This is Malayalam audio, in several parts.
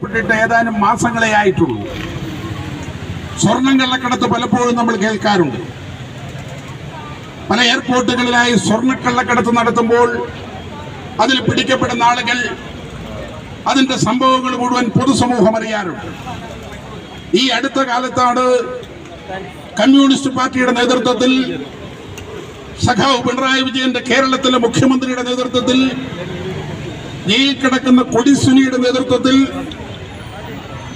പെട്ടിട്ട് ഏതാനും മാസങ്ങളെ ആയിട്ടുള്ളൂ. സ്വർണം കള്ളക്കടത്ത് പലപ്പോഴും നമ്മൾ കേൾക്കാറുണ്ട്. പല എയർപോർട്ടുകളിലായി സ്വർണ കള്ളക്കടത്ത് നടത്തുമ്പോൾ അതിൽ പിടിക്കപ്പെടുന്ന ആളുകൾ അതിന്റെ സംഭവങ്ങൾ മുഴുവൻ പൊതുസമൂഹം അറിയാറുണ്ട്. ഈ അടുത്ത കാലത്താണ് കമ്മ്യൂണിസ്റ്റ് പാർട്ടിയുടെ നേതൃത്വത്തിൽ സഖാവ് പിണറായി വിജയന്റെ കേരളത്തിലെ മുഖ്യമന്ത്രിയുടെ നേതൃത്വത്തിൽ ജയിൽ കിടക്കുന്ന കൊടിസുനിയുടെ നേതൃത്വത്തിൽ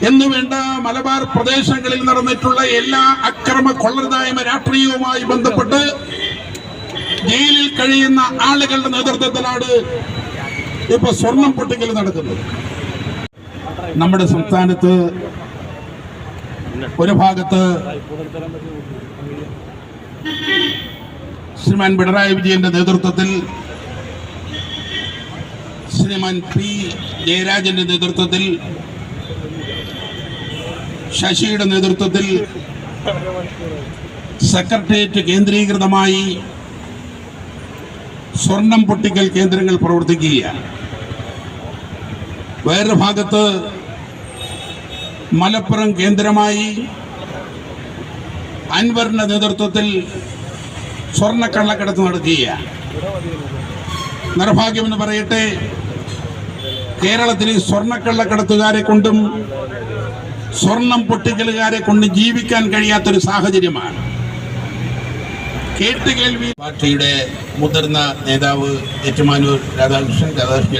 എന്നുവേണ്ട മലബാർ പ്രദേശങ്ങളിൽ നടന്നിട്ടുള്ള എല്ലാ അക്രമ കൊള്ളരുതായ്മ രാഷ്ട്രീയവുമായി ബന്ധപ്പെട്ട് ജയിലിൽ കഴിയുന്ന ആളുകളുടെ നേതൃത്വത്തിലാണ് ഇപ്പൊ സ്വർണം പൊട്ടിക്കൽ നടക്കുന്നത്. നമ്മുടെ സംസ്ഥാനത്ത് ഒരു ഭാഗത്ത് ശ്രീമാൻ പിണറായി വിജയന്റെ നേതൃത്വത്തിൽ ശ്രീമാൻ പി ജയരാജന്റെ നേതൃത്വത്തിൽ ശശിയുടെ നേതൃത്വത്തിൽ സെക്രട്ടേറിയറ്റ് കേന്ദ്രീകൃതമായി സ്വർണം പൊട്ടിക്കൽ കേന്ദ്രങ്ങൾ പ്രവർത്തിക്കുകയാണ്. വേറൊരു ഭാഗത്ത് മലപ്പുറം കേന്ദ്രമായി അൻവറിന്റെ നേതൃത്വത്തിൽ സ്വർണക്കള്ളക്കടത്ത് നടക്കുകയാണ്. നിർഭാഗ്യമെന്ന് പറയട്ടെ കേരളത്തിൽ ഈ കൊണ്ടും സ്വർണം പൊട്ടിക്കലുകാരെ കൊണ്ട് ജീവിക്കാൻ കഴിയാത്തൊരു സാഹചര്യമാണ്. കേട്ടുകേൾവി പാർട്ടിയുടെ മുതിർന്ന നേതാവ് ഏറ്റുമാനൂർ രാധാകൃഷ്ണൻ രാധാകൃഷ്ണൻ